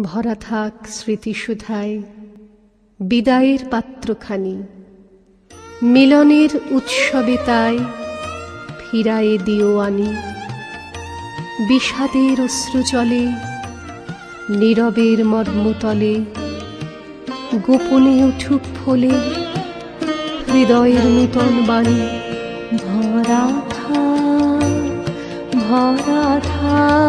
ভরা থাক স্মৃতিসুধায়। বিদায়ের পাত্রখানি। মিলনের উৎসবে তাই ফিরায়ে দিও আনি। বিষাদের অশ্রু চলে, নীরবের মর্মতলে। গোপনে উঠুক ফলে, হৃদয়ের নূতন বাণী। ভরা থা ভরা থা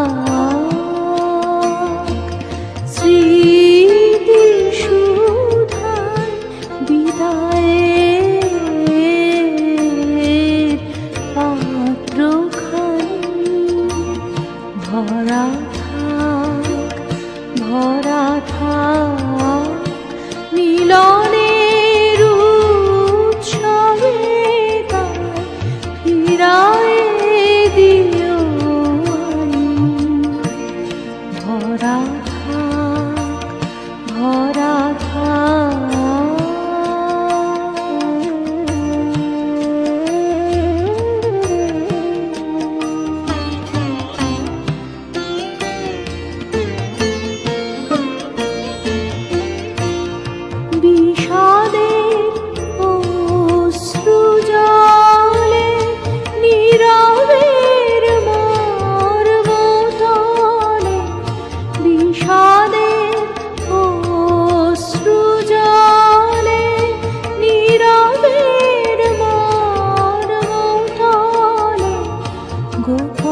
ভরা থাক ভরা থাক মিলনের উৎসবে ফিরায় দিও ভরা Cứ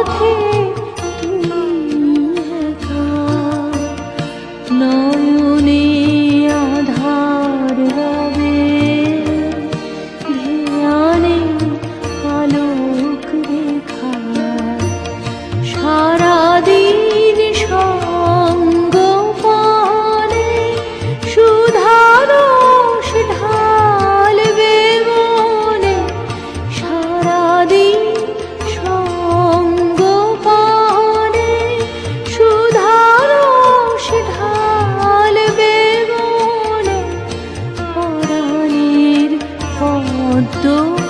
পথে Don't.